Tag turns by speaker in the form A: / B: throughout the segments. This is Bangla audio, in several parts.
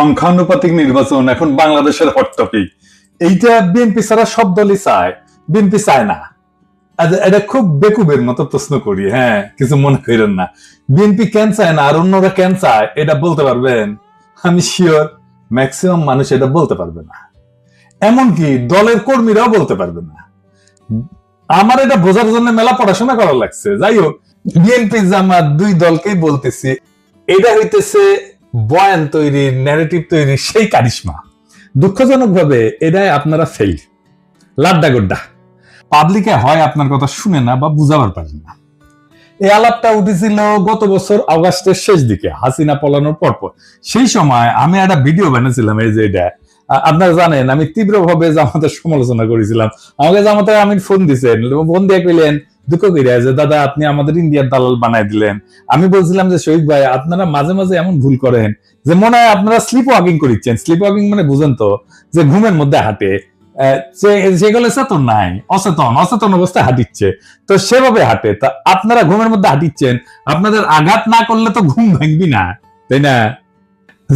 A: সংখ্যানুপাতিক নির্বাচন এখন বাংলাদেশের হট টপিক এইটা বিএনপি ছাড়া সব দলই চায়। বিএনপি চায় না। এটা খুব বেকুবের মতো প্রশ্ন করি হ্যাঁ কিছু মনে করেন না। বিএনপি কেন চায় না আর অন্যরা কেন চায়, এটা বলতে পারবেন? আমি শিওর ম্যাক্সিমাম মানুষ এটা বলতে পারবে না। এমনকি দলের কর্মীরাও বলতে পারবে না। আমার এটা বোঝার জন্য মেলা পড়াশোনা করা লাগছে। যাই হোক বিএনপি জামাত দুই দলকেই বলতেছি, এটা হইতেছে বয়ান তৈরি ন্যারেটিভ তৈরি, সেই কারিশমা। দুঃখজনক ভাবে এটাই আপনারা ফেল লাড্ডা গোড্ডা। পাবলিকে হয় আপনার কথা শুনে না বা বুঝাবার পারেন না। এই আলাপটা উঠেছিল গত বছর অগাস্টের শেষ দিকে, হাসিনা পলানোর পর পর সেই সময় আমি একটা ভিডিও বানিয়েছিলাম, এই যে এটা। আপনারা জানেন, আমি তীব্রভাবে জামাতের সমালোচনা করেছিলাম। আমাকে জামাতে আমি ফোন দিছেন, ফোন দিয়ে কইলেন দুঃখ কইরা যে, দাদা, আপনি আমাদের ইন্ডিয়ার দালাল বানাই দিলেন। আমি বলছিলাম যে, শহীদ ভাই, আপনারা মাঝে মাঝে এমন ভুল করেন যে, মনে হয় আপনারা স্লিপ ওয়াকিং করিচ্ছেন। স্লিপ ওয়াকিং মানে বুঝেন তো, যে, ঘুমের মধ্যে হাঁটে। সেগুলো নাই অবস্থায় হাঁটিচ্ছে। তো সেভাবে হাঁটে। তা আপনারা ঘুমের মধ্যে হাঁটিচ্ছেন, আপনাদের আঘাত না করলে তো ঘুম ভাঙবি না, তাই না?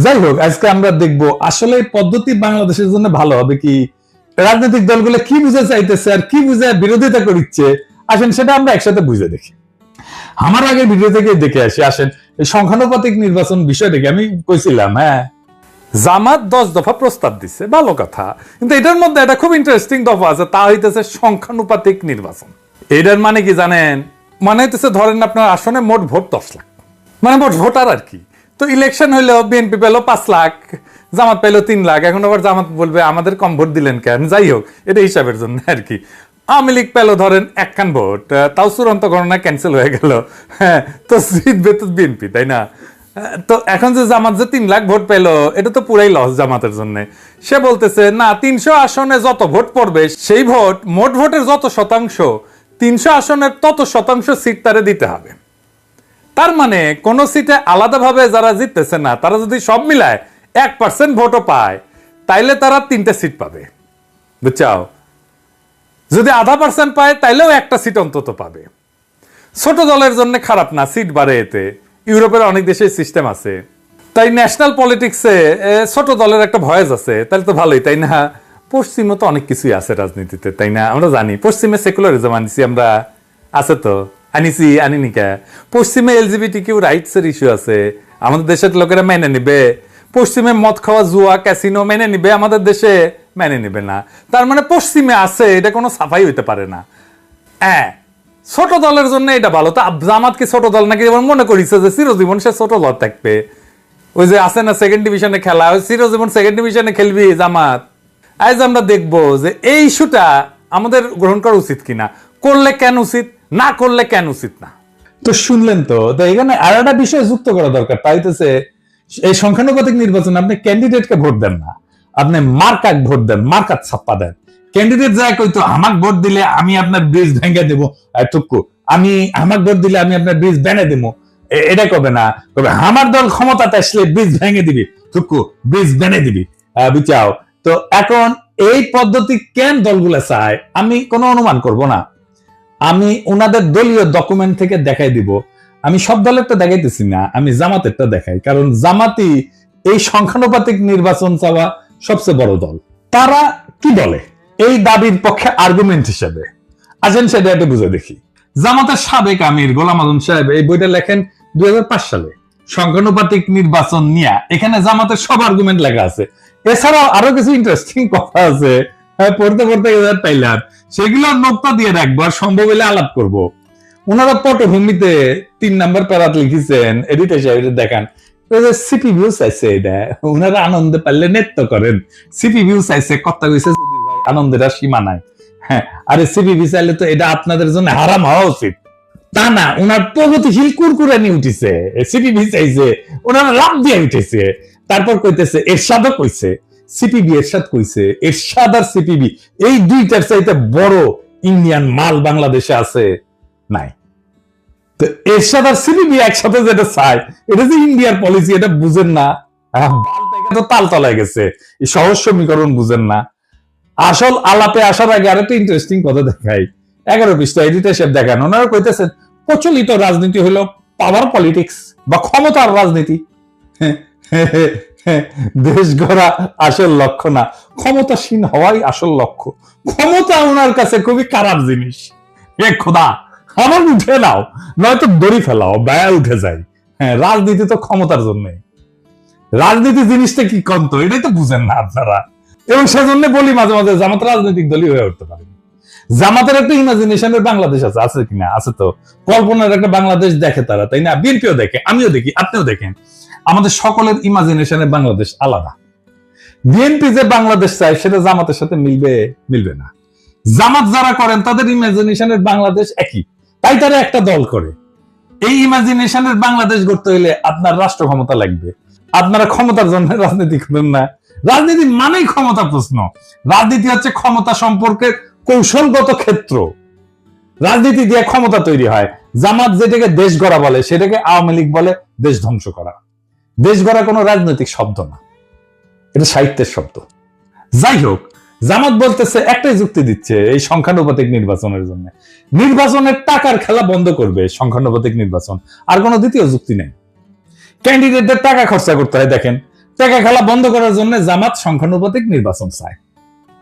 A: যাই হোক, আজকে আমরা দেখব, আসলে পদ্ধতি বাংলাদেশের জন্য ভালো হবে কি? রাজনৈতিক দলগুলো কি বুঝে চাইতেছে আর কি বুঝে বিরোধিতা করিচ্ছে? আসেন, সেটা আমরা একসাথে বুঝে দেখি। আমার আগে ভিডিও থেকে দেখে আসি, আসেন, এই সংখ্যানুপাতিক নির্বাচন বিষয়টাকে আমি কইছিলাম হ্যাঁ? জামাত দশ দফা প্রস্তাব দিচ্ছে ভালো কথা। কিন্তু এটার মধ্যে একটা খুব ইন্টারেস্টিং দফা আছে, তা হইতেছে সংখ্যানুপাতিক নির্বাচন। এটার মানে কি জানেন? মানে হইতেছে ধরেন আপনার আসনে মোট ভোট দশ লাখ। মানে মোট ভোটার আর কি। তো ইলেকশন হইলেও বিএনপি পেল পাঁচ লাখ, জামাত পেল তিন লাখ, এখন আবার জামাত বলবে আমাদের কম ভোট দিলেন কেন? যাই হোক, এটা হিসাবের জন্য আর কি। আওয়ামী লীগ পেল ধরেন একখান ভোট তাও চূড়ান্ত গণনা ক্যান্সেল হয়ে গেল। হ্যাঁ তো জিতবে তো বিএনপি তাই না? তো এখন যে জামাত যে তিন লাখ ভোট পেল, এটা তো পুরাই লস জামাতের জন্য। সে বলতেছে, না, তিনশো আসনে যত ভোট পড়বে, সেই ভোট, মোট ভোটের যত শতাংশ, তিনশো আসনের তত শতাংশ সিট তারে দিতে হবে। তার মানে কোন সিটে আলাদাভাবে যারা জিততেছে না, তারা যদি সব মিলায় এক পার্সেন্ট ভোটও পায়, তাইলে তারা তিনটে সিট পাবে। বুঝছাও? যদি আধা পার্সেন্ট পায়, তাইলেও একটা সিট অন্তত পাবে। ছোট দলের জন্য খারাপ না সিট বাড়ে এতে। ইউরোপের অনেক দেশে সিস্টেম আছে। তাই ন্যাশনাল পলিটিক্সে ছোট দলের একটা ভয়েস আছে, তাহলে তো ভালোই, তাই না? পশ্চিমে তো অনেক কিছুই আছে রাজনীতিতে, তাই না? আমরা জানি, পশ্চিমে সেকুলারিজম আনিছি আমরা। আছে তো? আনিছি, আনিনি কে? পশ্চিমে এলজিবিটি কিউ রাইটস এর ইস্যু আছে। আমাদের দেশের লোকেরা মেনে নিবে। পশ্চিমে মদ খাওয়া, জুয়া ক্যাসিনো মেনে নিবে আমাদের দেশে। মেনে নিবে না। তার মানে পশ্চিমে আছে, এটা কোনো সাফাই হইতে পারে না। হ্যাঁ ছোট দলের জন্য এটা ভালো। তা জামাত কি ছোট দল নাকি? যেমন মনে করিছে যে চিরজীবন সে ছোট দল থাকবে। ওই যে আছে না সেকেন্ড ডিভিশনে খেলা, ওই চিরজীবন সেকেন্ড ডিভিশনে খেলবি জামাত। আজ আমরা দেখব যে এই ইস্যুটা আমাদের গ্রহণ করা উচিত কিনা। করলে কেন উচিত? না করলে কেন উচিত না? তো শুনলেন তো তো এখানে আর একটা বিষয় যুক্ত করা দরকার। তাই হচ্ছে এই সংখ্যানুপাতিক নির্বাচন আপনি ক্যান্ডিডেটকে ভোট দেন না। আপনি মার্কাক ভোট দেন, মার্কাত ছাপ্পা দেন। ক্যান্ডিডেট যায় কইতো আমাক ভোট দিলে আমি আপনার ব্রিজ ভেঙে দেব। টুকু আমি, আমাক ভোট দিলে আমি আপনার ব্রিজ বেনে দেবো। এটা কবে না? কবে? আমার দল ক্ষমতাতে আসলে ব্রিজ ভেঙে দিবি। টুকু ব্রিজ বেনে দিবি। বুঝাও তো এখন এই পদ্ধতি কেন দলগুলা চায়, আমি কোনো অনুমান করব না। আমি ওনাদের দলীয় ডকুমেন্ট থেকে দেখাই দিব। আমি সব দলের দলেরটা দেখাইতেছি না, আমি জামাতেরটা দেখাই। কারণ জামাতি এই সংখ্যানুপাতিক নির্বাচন চাওয়া সবচেয়ে বড় দল। তারা কি বলে? এই দাবির পক্ষে আর্গুমেন্ট হিসেবে। আসেন সেটা একটু বুঝে দেখি। জামাতের সাবেক আমির গোলাম আজম সাহেব এই বইটা লেখেন দুই সালে। সংখ্যানুপাতিক নির্বাচন নিয়ে এখানে জামাতের সব আর্গুমেন্ট লেখা আছে। এছাড়াও আরও কিছু ইন্টারেস্টিং কথা আছে। হ্যাঁ, পড়তে পড়তে পাইলাম। সেগুলো নোক্তা দিয়ে রাখব আর সম্ভব হলে আলাপ করব। ওনারা পটভূমিতে তিন নাম্বার প্যারাত লিখেছেন। এডিটর সাহেব দেখান। ভিউ চাইছে এটা ওনারা পারলে নৃত্য করেন। ভিউ চাইছে কথা কইছে সীমা নাই। হ্যাঁ আরে ভিউ চাইলে তো এটা আপনাদের জন্য হারাম হওয়া উচিত। তা না ওনার প্রগতিশীল কুরকুরে নিয়ে উঠিছে সিপিবি চাইছে ওনারা লাভ দিয়ে উঠেছে। তারপর কইতেছে, এরশাদও কইছে। সিপিবি এরশাদ কইছে। এরশাদ আর সিপিবি এই দুইটার চাইতে বড় ইন্ডিয়ান মাল বাংলাদেশে আছে নাই। তো এরশাদ আর সিপিবি একসাথে যেটা চায়, এটা যে ইন্ডিয়ার পলিসি এটা বুঝেন না। তো তাল তলায় গেছে। সহজ সমীকরণ বুঝেন না। আসল আলাপে আসার আগে ইন্টারেস্টিং কথা দেখাই। এগারো দেখান, ওনারা কইতেছেন, প্রচলিত রাজনীতি হলো পাওয়ার পলিটিক্স বা ক্ষমতার রাজনীতি। দেশ গড়া আসল লক্ষ্য না, ক্ষমতাসীন হওয়াই আসল লক্ষ্য। ক্ষমতা ওনার কাছে খুবই খারাপ জিনিস। এ খোদা! আমার উঠে নাও, নয়তো দড়ি ফেলাও ব্যয় উঠে যায়। হ্যাঁ রাজনীতি তো ক্ষমতার জন্য। রাজনীতি জিনিসটা কি কন্ত এটাই তো বুঝেন না আপনারা। এবং সেজন্য বলি মাঝে মাঝে, জামাত রাজনৈতিক দলই হয়ে উঠতে পারে। জামাতের একটা ইমাজিনেশনের বাংলাদেশ আছে আছে কিনা আছে তো। কল্পনার একটা বাংলাদেশ দেখে তারা, তাই না? বিএনপিও দেখে, আমিও দেখি, আপনিও দেখেন। আমাদের সকলের ইমাজিনেশনের বাংলাদেশ আলাদা। বিএনপি যে বাংলাদেশ চায়, সেটা জামাতের সাথে মিলবে মিলবে না। জামাত যারা করেন, তাদের ইমাজিনেশনের বাংলাদেশ একই। তাই তারা একটা দল করে। এই ইমাজিনেশনের বাংলাদেশ গড়তে হলে আপনার রাষ্ট্র ক্ষমতা লাগবে। আপনারা ক্ষমতার জন্য রাজনীতি করেন না। রাজনীতি মানেই ক্ষমতা প্রশ্ন। রাজনীতি হচ্ছে ক্ষমতা সম্পর্কের কৌশলগত ক্ষেত্র। রাজনীতি দিয়ে ক্ষমতা তৈরি হয়। জামাত যেটাকে দেশ গড়া বলে, সেটাকে আওয়ামী লীগ বলে দেশ ধ্বংস করা। দেশ গড়া কোনো রাজনৈতিক শব্দ না। এটা সাহিত্যের শব্দ। যাই হোক জামাত বলতেছে, একটাই যুক্তি দিচ্ছে এই সংখ্যানুপাতিক নির্বাচনের জন্য। নির্বাচনের টাকার খেলা বন্ধ করবে সংখ্যানুপাতিক নির্বাচন, আর কোনো দ্বিতীয় যুক্তি নেই। ক্যান্ডিডেটদের টাকা খরচা করতে হয়, দেখেন। টাকা খেলা বন্ধ করার জন্য জামাত সংখ্যানুপাতিক নির্বাচন চায়।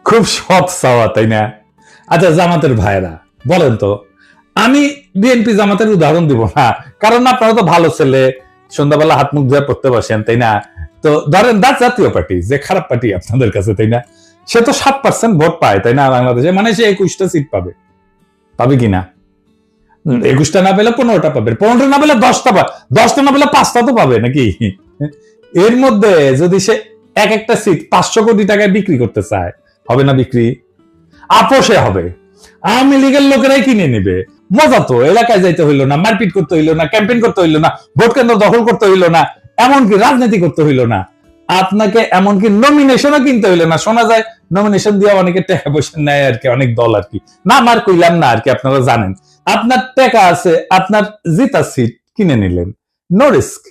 A: খুব সৎ চাওয়া তাই না? আচ্ছা জামাতের ভাইরা বলেন তো, আমি বিএনপি জামাতের উদাহরণ দিব না, কারণ আপনারা তো ভালো ছেলে, সন্ধ্যাবেলা হাত মুখ ধুয়ে পড়তে বসেন, তাই না? তো ধরেন দা জাতীয় পার্টি, যে খারাপ পার্টি আপনাদের কাছে, তাই না? সে তো সাত পার্সেন্ট ভোট পায়, তাই না, বাংলাদেশে? মানে সে একুশটা সিট পাবে। পাবে কিনা একুশটা না পেলে পনেরোটা পাবে। পনেরোটা না পেলে দশটা পাবে দশটা না পেলে পাঁচটা তো পাবে নাকি? এর মধ্যে যদি সে এক একটা সিট পাঁচশো কোটি টাকায় বিক্রি করতে চায়, হবে না বিক্রি? আপোষে হবে। আওয়ামী লীগের লোকেরাই কিনে নেবে। মজা তো, এলাকায় যাইতে হইল না, মারপিট করতে হইল না ক্যাম্পেইন করতে হইল না, ভোট কেন্দ্র দখল করতে হইল না, এমনকি রাজনীতি করতে হইল না। আপনাকে এমনকি নমিনেশনও কিনতে হইল না। শোনা যায় নমিনেশন দিয়ে অনেকে টাকা পয়সা নেয় আর কি, অনেক দল আর কি। না আমার কইলাম না আর কি, আপনারা জানেন। আপনার টাকা আছে, আপনার জিতা সিট কিনে নিলেন। নো রিস্ক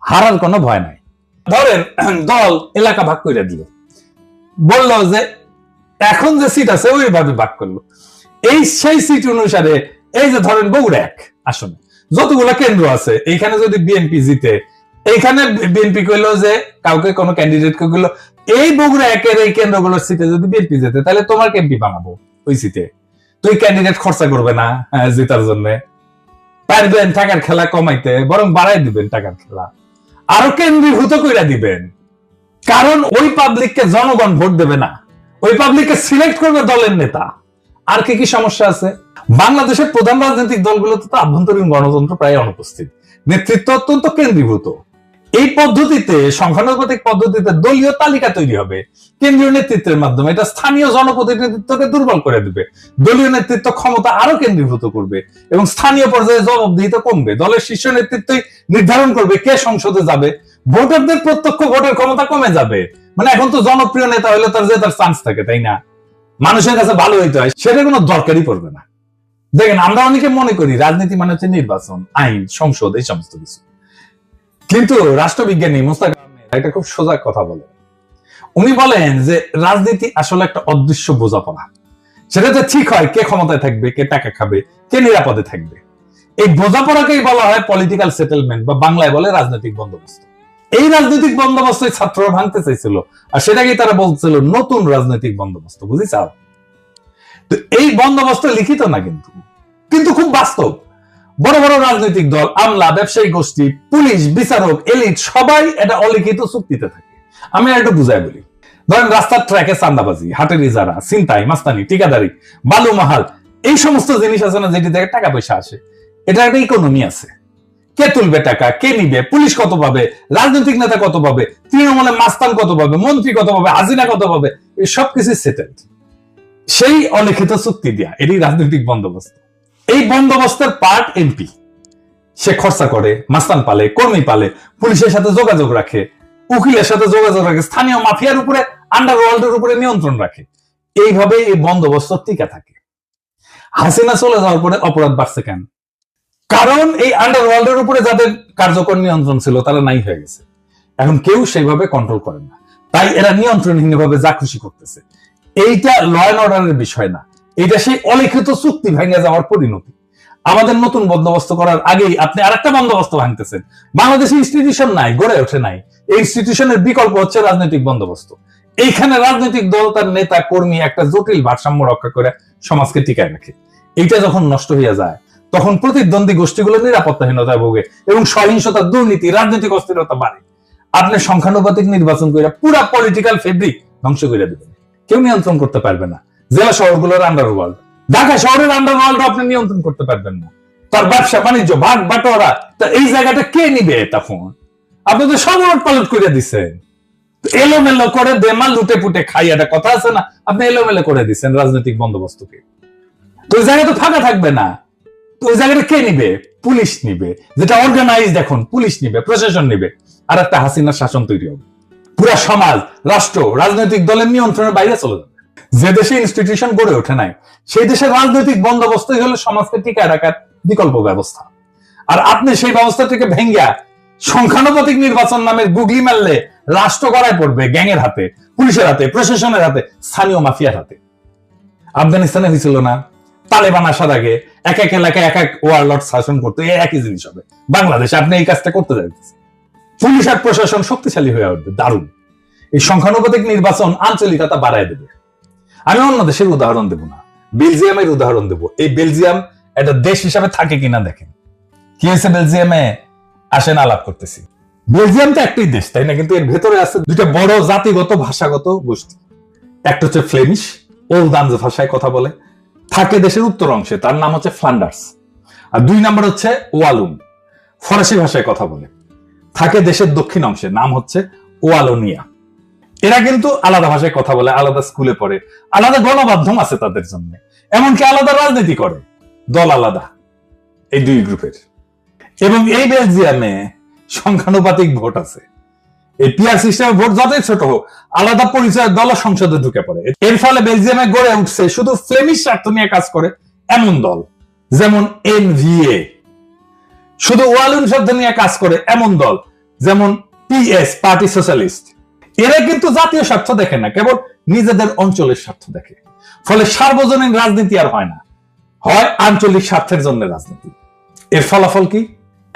A: হারার কোনো ভয় নাই। ধরেন, দল এলাকা ভাগ করে দিল। বলল যে, এখন যে সিট আছে ওইভাবে ভাগ করল। এই সেই সিট অনুসারে, এই যে ধরেন বগুড়া এক, আসনে। যতগুলো কেন্দ্র আছে, এইখানে যদি বিএনপি জিতে এইখানে বিএনপি কইলো যে কাউকে কোনো ক্যান্ডিডেট কে কইলো এই বগুড়া একের এই কেন্দ্রগুলোর সিটে যদি বিএনপি যেতে তাহলে তোমার এমপি বানাবো ওই সিটে তুই ক্যান্ডিডেট খরচা করবে না হ্যাঁ, জেতার জন্য। পারবেন টাকার খেলা কমাইতে বরং বাড়াই দিবেন টাকার খেলা। আরও কেন্দ্রীভূত কইরা দিবেন। কারণ ওই পাবলিককে জনগণ ভোট দেবে না। ওই পাবলিককে সিলেক্ট করবে দলের নেতা। আর কি কি সমস্যা আছে? বাংলাদেশের প্রধান রাজনৈতিক দলগুলোতে তো আভ্যন্তরীণ গণতন্ত্র প্রায় অনুপস্থিত। নেতৃত্ব অত্যন্ত কেন্দ্রীভূত। এই পদ্ধতিতে সংখ্যানুপাতিক পদ্ধতিতে দলীয় তালিকা তৈরি হবে। কেন্দ্রীয় নেতৃত্বের মাধ্যমে এটা স্থানীয় জনপ্রতিনিধিত্বকে দুর্বল করে দিবে। দলীয় নেতৃত্ব ক্ষমতা আরও কেন্দ্রীভূত করবে এবং স্থানীয় পর্যায়ে জবাবদিহিতা কমবে। দলের শীর্ষ নেতৃত্বই নির্ধারণ করবে কে সংসদে যাবে। ভোটারদের প্রত্যক্ষ ভোটের ক্ষমতা কমে যাবে। মানে এখন তো জনপ্রিয় নেতা হলে তার যে তার চান্স থাকে, তাই না? মানুষের কাছে ভালো হইতে হয়, সেটা কোনো দরকারই পড়বে না। দেখেন, আমরা অনেকে মনে করি, রাজনীতি মানে হচ্ছে নির্বাচন, আইন, সংসদ, এই সমস্ত কিছু। কিন্তু রাষ্ট্রবিজ্ঞানী মোস্তাক একটা খুব সোজা কথা বলেন উনি বলেন যে রাজনীতি আসলে একটা অদৃশ্য বোঝাপড়া। সেটাতে ঠিক হয়, কে ক্ষমতায় থাকবে, কে টাকা খাবে, কে নিরাপদে থাকবে। এই বোঝাপড়াকেই বলা হয় পলিটিক্যাল সেটেলমেন্ট বা বাংলায় বলে রাজনৈতিক বন্দোবস্ত। এই রাজনৈতিক বন্দোবস্ত ছাত্ররা ভাঙতে চাইছিল, আর সেটাকেই তারা বলছিল নতুন রাজনৈতিক বন্দোবস্ত বুঝিছাও তো এই বন্দোবস্ত লিখিত না কিন্তু। কিন্তু খুব বাস্তব। বড় বড় রাজনৈতিক দল, আমলা, ব্যবসায়ী, গোষ্ঠী, পুলিশ, বিচারক, এলিট, সবাই এটা অলিখিত চুক্তিতে থাকে। আমি একটু বুঝাই বলি। ধরেন রাস্তার ট্র্যাকে চান্দাবাজি হাটের ইজারা চিন্তাই মাস্তানি, ঠিকাদারি, বালু মাহাল, এই সমস্ত জিনিস আছে না যেটি থেকে টাকা পয়সা আসে। এটা একটা ইকোনমি আছে। কে তুলবে টাকা, কে নিবে, পুলিশ কত পাবে, রাজনৈতিক নেতা কত পাবে, তৃণমূলে মাস্তান কত পাবে, মন্ত্রী কত পাবে হাজিনা কত পাবে, এই সব কিছু সেটেলড সেই অলিখিত চুক্তি দিয়া এটি রাজনৈতিক বন্দোবস্ত। এই বন্দোবস্তের পার্ট এমপি সে খরচা করে, মাস্তান পালে, কর্মী পালে, পুলিশের সাথে যোগাযোগ রাখে, উকিলের সাথে যোগাযোগ রাখে, স্থানীয় মাফিয়ার উপরে আন্ডারওয়ার্ল্ডের উপরে নিয়ন্ত্রণ রাখে। এইভাবে এই বন্দোবস্ত টিকা থাকে। হাসিনা চলে যাওয়ার পরে অপরাধ বাড়ছে কেন? কারণ এই আন্ডারওয়ার্ল্ডের উপরে যাদের কার্যকর নিয়ন্ত্রণ ছিল, তারা নাই হয়ে গেছে। এখন কেউ সেইভাবে কন্ট্রোল করে না। তাই এরা নিয়ন্ত্রণহীনভাবে যা খুশি করতেছে। এইটা ল অ্যান্ড অর্ডারের বিষয় না। এটা সেই অলিখিত চুক্তি ভেঙে যাওয়ার পরিণতি। আমাদের নতুন বন্দোবস্ত করার আগেই আপনি আরেকটা বন্দোবস্ত ভাঙতেছেন। বাংলাদেশে ইনস্টিটিউশন নাই, গড়ে ওঠে নাই। এই ইনস্টিটিউশনের বিকল্প হচ্ছে রাজনৈতিক বন্দোবস্ত। এইখানে রাজনৈতিক দল, তার নেতা, কর্মী একটা জটিল ভারসাম্য রক্ষা করে সমাজকে টিকায় রাখে। এইটা যখন নষ্ট হইয়া যায়, তখন প্রতিদ্বন্দ্বী গোষ্ঠীগুলো নিরাপত্তাহীনতায় ভোগে এবং সহিংসতা, দুর্নীতি, রাজনৈতিক অস্থিরতা বাড়ে। আপনি সংখ্যানুপাতিক নির্বাচন করে পুরা পলিটিক্যাল ফেব্রিক ধ্বংস করে দেবেন। কেউ নিয়ন্ত্রণ করতে পারবে না। জেলা শহরগুলোর আন্ডারওয়ার্ল্ড ঢাকা শহরের আন্ডারওয়ার্ল্ড আপনি নিয়ন্ত্রণ করতে পারবেন না। তার ব্যবসা, বাণিজ্য ভাগ বাটোয়ারা, তা এই জায়গাটা কে নিবে তখন আপনি তো সব উলট পালট করে দিচ্ছেন এলোমেলো করে দেমাল লুটে পুটে খাই, একটা কথা আছে না? আপনি এলোমেলো করে দিচ্ছেন রাজনৈতিক বন্দোবস্তকে। তো ওই জায়গা তো ফাঁকা থাকবে না। তো ওই জায়গাটা কে নিবে? পুলিশ নিবে। যেটা অর্গানাইজ এখন, পুলিশ নিবে, প্রশাসন নিবে। আর একটা হাসিনার শাসন তৈরি হবে। পুরা সমাজ, রাষ্ট্র, রাজনৈতিক দলের নিয়ন্ত্রণের বাইরে চলে যাবে। যে দেশে ইনস্টিটিউশন গড়ে ওঠে নাই, সেই দেশের রাজনৈতিক বন্দোবস্তই হলো সমাজকে টিকায় রাখার বিকল্প ব্যবস্থা। আর আপনি সেই ব্যবস্থাটাকে ভেঙ্গা সংখ্যানুপাতিক নির্বাচন নামের গুগলি মারলে রাষ্ট্র গড়ায় পড়বে গ্যাংয়ের হাতে, পুলিশের হাতে, প্রশাসনের হাতে, স্থানীয় মাফিয়ার হাতে। আফগানিস্তানে হয়েছিল না, তালেবান আসার আগে এক এক এলাকায় এক এক ওয়ারলট শাসন করতো এই একই জিনিস হবে। বাংলাদেশে আপনি এই কাজটা করতে যাইতেছেন পুলিশ আর প্রশাসন শক্তিশালী হয়ে উঠবে, দারুণ। এই সংখ্যানুপাতিক নির্বাচন আঞ্চলিকতা বাড়ায় দেবে। আমি অন্য দেশের উদাহরণ দেব না। বেলজিয়ামের উদাহরণ দেব। এই বেলজিয়াম একটা দেশ হিসাবে থাকে কিনা দেখেন। কি হয়েছে বেলজিয়ামে? আসেন আলাপ করতেছি। বেলজিয়াম তো একটাই দেশ, তাই না? কিন্তু এর ভেতরে আছে দুইটা বড় জাতিগত, ভাষাগত গোষ্ঠী। একটা হচ্ছে ফ্লেমিশ ওলদান্স ভাষায় কথা বলে। থাকে দেশের উত্তর অংশে, তার নাম হচ্ছে ফ্লান্ডার্স। আর দুই নম্বর হচ্ছে ওয়ালুন ফরাসি ভাষায় কথা বলে। থাকে দেশের দক্ষিণ অংশে, নাম হচ্ছে ওয়ালোনিয়া। এরা কিন্তু আলাদা ভাষায় কথা বলে, আলাদা স্কুলে পড়ে, আলাদা গণমাধ্যম আছে তাদের জন্য। এমনকি আলাদা রাজনীতি করে, দল আলাদা, এই দুই গ্রুপের। এবং এই বেলজিয়ামে সংখ্যানুপাতিক ভোট আছে। এই পিয়ার সিস্টেমে ভোট যতই ছোট হোক, আলাদা পরিচয় দল সংসদে ঢুকে পড়ে। এর ফলে বেলজিয়ামে গড়ে উঠছে শুধু ফ্লেমিশ স্বার্থ নিয়ে কাজ করে এমন দল, যেমন এনভিএ শুধু ওয়ালুন শব্দ নিয়ে কাজ করে এমন দল, যেমন পিএস পার্টি সোশ্যালিস্ট এরা কিন্তু জাতীয় স্বার্থ দেখে না, কেবল নিজেদের অঞ্চলের স্বার্থ দেখে। ফলে সার্বজনীন রাজনীতি আর হয় না। হয় আঞ্চলিক স্বার্থের জন্য রাজনীতি। এর ফলাফল কি?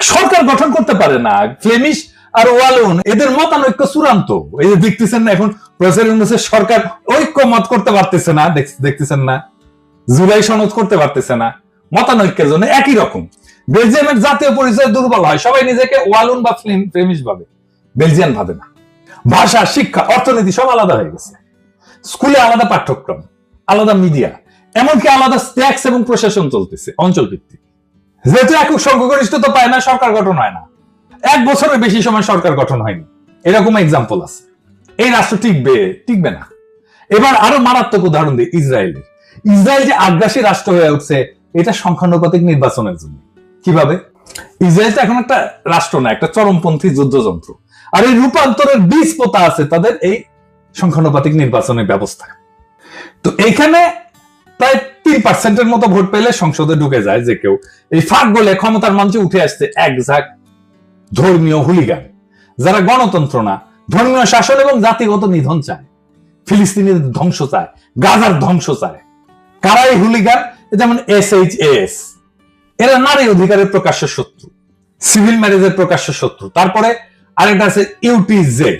A: সরকার গঠন করতে পারে না। ফ্লেমিশ আর ওয়ালুন, এদের মতানৈক্য চূড়ান্ত। এই যে দেখতেছেন না, এখন ইউনুসের সরকার ঐক্য মত করতে পারতেছে না দেখতেছেন না। জুলাই সনদ করতে পারতেছে না। মতানৈক্যের জন্য একই রকম। বেলজিয়ামের জাতীয় পরিচয় দুর্বল হয়। সবাই নিজেকে ওয়ালুন বা ফ্লেম- ফ্লেমিশ ভাবে। বেলজিয়ান ভাবে না। ভাষা, শিক্ষা, অর্থনীতি সব আলাদা হয়ে গেছে। স্কুলে আলাদা পাঠ্যক্রম, আলাদা মিডিয়া, এমনকি আলাদা ট্যাক্স এবং প্রশাসন চলতেছে অঞ্চল ভিত্তিক যেহেতু একক সংখ্যাগরিষ্ঠতা পায় না, সরকার গঠন হয় না। এক বছরের বেশি সময় সরকার গঠন হয়নি। এরকম এক্সাম্পল আছে। এই রাষ্ট্র টিকবে টিকবে না। এবার আরও মারাত্মক উদাহরণ দিই, ইসরায়েলের। ইসরায়েল যে আগ্রাসী রাষ্ট্র হয়ে উঠছে, এটা সংখ্যানুপাতিক নির্বাচনের জন্য। কীভাবে? ইসরায়েল তো এখন একটা রাষ্ট্র না, একটা চরমপন্থী যুদ্ধযন্ত্র। আর এই রূপান্তরের বীজ পোতা আছে, তাদের এই সংখ্যানুপাতিক নির্বাচনের ব্যবস্থা। তো এইখানে প্রায় তিন পার্সেন্টের মতো ভোট পেলে সংসদে ঢুকে যায় যে কেউ। এই ফাঁক বলে ক্ষমতার মঞ্চে উঠে আসছে এক ঝাঁক ধর্মীয় হুলিগান, যারা গণতন্ত্র না, ধর্মীয় শাসন এবং জাতিগত নিধন চায়। ফিলিস্তিনের ধ্বংস চায়, গাজার ধ্বংস চায়। কারা এই হুলিগান? যেমন এস এইচ এস। এরা নারী অধিকারের প্রকাশ্য শত্রু, সিভিল ম্যারেজের প্রকাশ্য শত্রু। তারপরে আরেকটা আছে ইউটিজে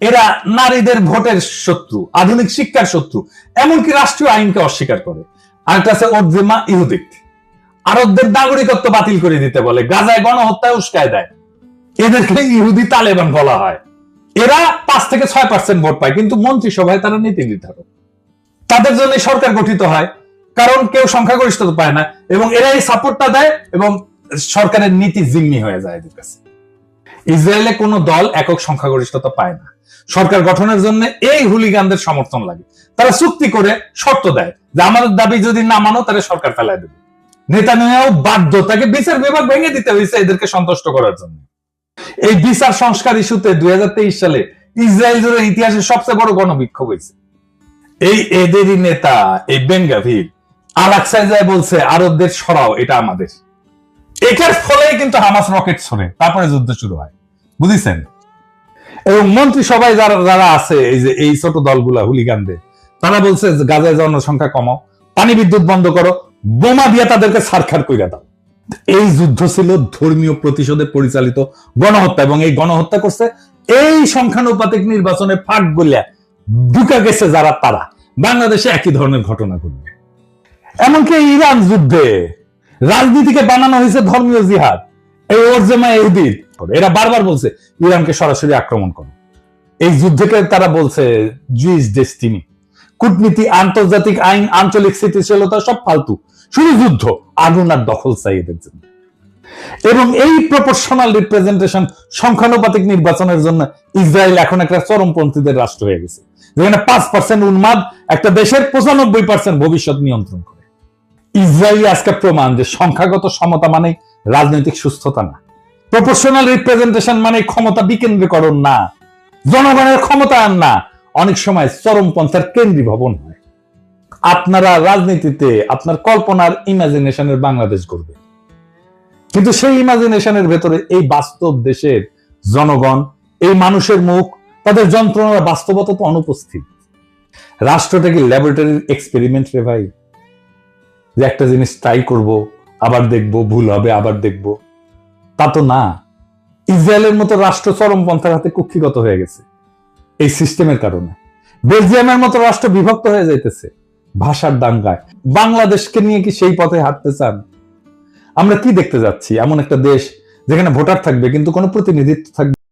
A: এরা নারীদের ভোটের শত্রু, আধুনিক শিক্ষার শত্রু, এমনকি রাষ্ট্রীয় আইনকে অস্বীকার করে। আরেকটা আছে অর্জেমা ইহুদিক। আরবদের নাগরিকত্ব বাতিল করে দিতে বলে, গাজায় গণহত্যায় উস্কায় দেয়। এদেরকে ইহুদি তালেবান বলা হয়। এরা পাঁচ থেকে ছয় পার্সেন্ট ভোট পায়, কিন্তু মন্ত্রিসভায় তারা নীতি নির্ধারক। তাদের জন্য সরকার গঠিত হয়, কারণ কেউ সংখ্যাগরিষ্ঠতা পায় না, এবং এরা এই সাপোর্টটা দেয়, এবং সরকারের নীতি জিম্মি হয়ে যায় এদের কাছে। ইসরায়েলে কোনো দল একক সংখ্যাগরিষ্ঠতা পায় না। সরকার গঠনের জন্য এই হুলিগানদের সমর্থন লাগে। তারা চুক্তি করে শর্ত দেয় যে আমাদের দাবি যদি না মানো, তাহলে সরকার ফেলায় দেবে। নেতানিয়াহু বাধ্য তাকে বিচার বিভাগ ভেঙে দিতে হয়েছে এদেরকে সন্তুষ্ট করার জন্য। এই বিচার সংস্কার ইস্যুতে দুই হাজার তেইশ সালে ইসরায়েল জুড়ে ইতিহাসের সবচেয়ে বড় গণবিক্ষোভ হয়েছে। এই এদেরই নেতা, এই বেঙ্গাভির আলাকসায় যায় বলছে, আরবদের সরাও, এটা আমাদের। এটার ফলেই কিন্তু হামাস রকেট ছড়ে। তারপরে যুদ্ধ শুরু হয়। বুঝেছেন? এবং মন্ত্রিসভায় যারা যারা আছে, এই যে এই ছোট দলগুলা, হুলিগানদের, তারা বলছে গাজায় জনসংখ্যা কমাও, পানি বিদ্যুৎ বন্ধ করো, বোমা দিয়ে তাদেরকে সারখার কইরা দাও। এই যুদ্ধ ছিল ধর্মীয় প্রতিশোধে পরিচালিত গণহত্যা, এবং এই গণহত্যা করছে এই সংখ্যানুপাতিক নির্বাচনে ফাঁক গলিয়া ঢুকা গেছে যারা তারা। বাংলাদেশে একই ধরনের ঘটনা ঘটবে। এমনকি ইরান যুদ্ধে রাজনীতিকে বানানো হয়েছে ধর্মীয় জিহাদ। এই ওরজেমা ইহুদির। এরা বারবার বলছে, ইরানকে সরাসরি আক্রমণ করো। এই যুদ্ধকে তারা বলছে জুইস ডেস্টিনি কূটনীতি, আন্তর্জাতিক আইন, আঞ্চলিক স্থিতিশীলতা সব ফালতু। শুধু যুদ্ধ, আগুন আর দখল চাই জন্য। এবং এই প্রপোর্শনাল রিপ্রেজেন্টেশন সংখ্যানুপাতিক নির্বাচনের জন্য ইসরায়েল এখন একটা চরমপন্থীদের রাষ্ট্র হয়ে গেছে। যেখানে পাঁচ পার্সেন্ট উন্মাদ, একটা দেশের পঁচানব্বই পার্সেন্ট ভবিষ্যৎ নিয়ন্ত্রণ করে। ইসরায়েলি আজকে প্রমাণ যে সংখ্যাগত সমতা মানে রাজনৈতিক সুস্থতা না। প্রপোর্শনাল রিপ্রেজেন্টেশন মানে ক্ষমতা বিকেন্দ্রীকরণ না। জনগণের ক্ষমতায়ন না। অনেক সময় চরমপন্থার কেন্দ্রীভবন হয়। আপনারা রাজনীতিতে আপনার কল্পনার ইমাজিনেশনের বাংলাদেশ করবে কিন্তু সেই ইমাজিনেশনের ভেতরে এই বাস্তব দেশের জনগণ, এই মানুষের মুখ, তাদের যন্ত্রণার বাস্তবতা তো অনুপস্থিত। রাষ্ট্রটা কি ল্যাবরেটরির এক্সপেরিমেন্ট রে ভাই যে একটা জিনিস ট্রাই করব, আবার দেখব, ভুল হবে, আবার দেখব। তা তো না। ইসরায়েলের মতো রাষ্ট্র চরমপন্থার হাতে কুক্ষিগত হয়ে গেছে। এই সিস্টেমের কারণে। বেলজিয়ামের মতো রাষ্ট্র বিভক্ত হয়ে যাইতেছে। ভাষার দাঙ্গায়। বাংলাদেশকে নিয়ে কি সেই পথে হাঁটতে চান? আমরা কি দেখতে যাচ্ছি? এমন একটা দেশ যেখানে ভোটার থাকবে, কিন্তু কোনো প্রতিনিধিত্ব থাকবে